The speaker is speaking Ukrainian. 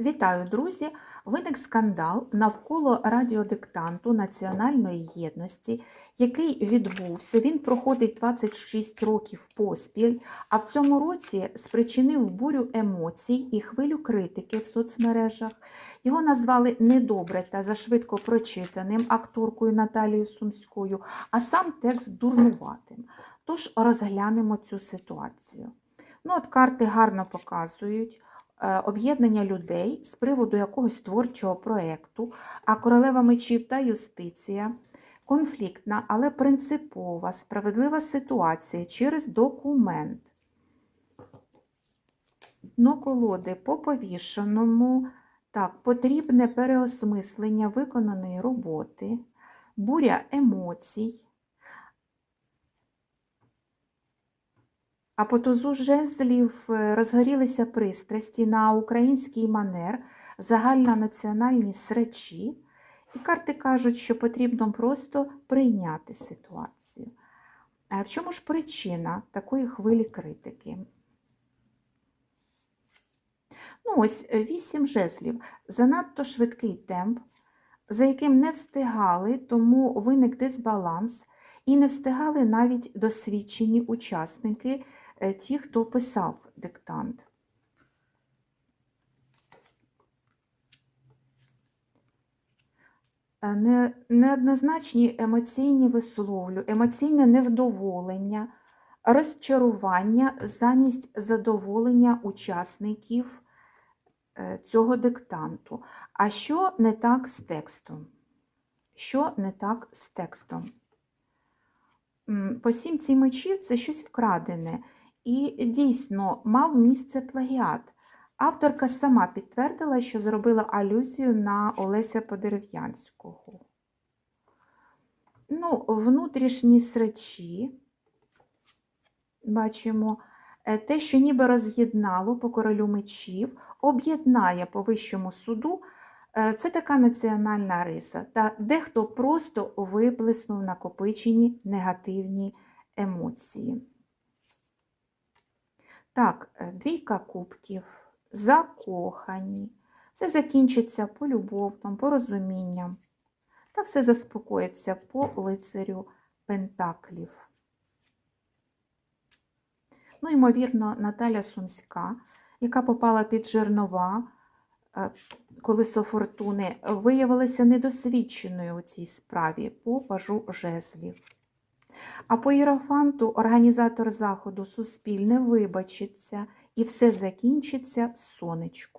Вітаю, друзі! Виник скандал навколо радіодиктанту Національної єдності, який відбувся. Він проходить 26 років поспіль, а в цьому році спричинив бурю емоцій і хвилю критики в соцмережах. Його назвали недобре та зашвидко прочитаним акторкою Наталією Сумською, а сам текст дурнуватим. Тож розглянемо цю ситуацію. Ну, от карти гарно показують об'єднання людей з приводу якогось творчого проєкту, а королева мечів та юстиція конфліктна, але принципова, справедлива ситуація через документ. Дно колоди по повішеному. Так, потрібне переосмислення виконаної роботи, буря емоцій. А по тузу жезлів е, розгорілися пристрасті на український манер, загальнонаціональні сречі, і карти кажуть, що потрібно просто прийняти ситуацію. А в чому ж причина такої хвилі критики? Ну, ось е, вісім жезлів. Занадто швидкий темп, за яким не встигали, тому виник дисбаланс, і не встигали навіть досвідчені учасники, ті, хто писав диктант. Е, Не- Неоднозначні емоційні висловлю, емоційне невдоволення, розчарування замість задоволення учасників е, цього диктанту. А що не так з текстом? Що не так з текстом? По сімці мечів це щось вкрадене. І дійсно мав місце плагіат. Авторка сама підтвердила, що зробила алюзію на Олеся Подерев'янського. Ну, внутрішні сречі, бачимо, е, те, що ніби роз'єднало по королю мечів, об'єднає по вищому суду. Е, Це така національна риса. Та дехто просто виплеснув накопичені негативні емоції. Так, е, двійка кубків, закохані. Все закінчиться по полюбовним, порозумінням. Та все заспокоїться по лицарю Пентаклів. Ну, ймовірно, Наталя Сумська, яка попала під жернова, е, колесо фортуни, виявилася недосвідченою у цій справі по пажу жезлів. А по Єрофанту організатор заходу Суспільне вибачиться і все закінчиться сонечко.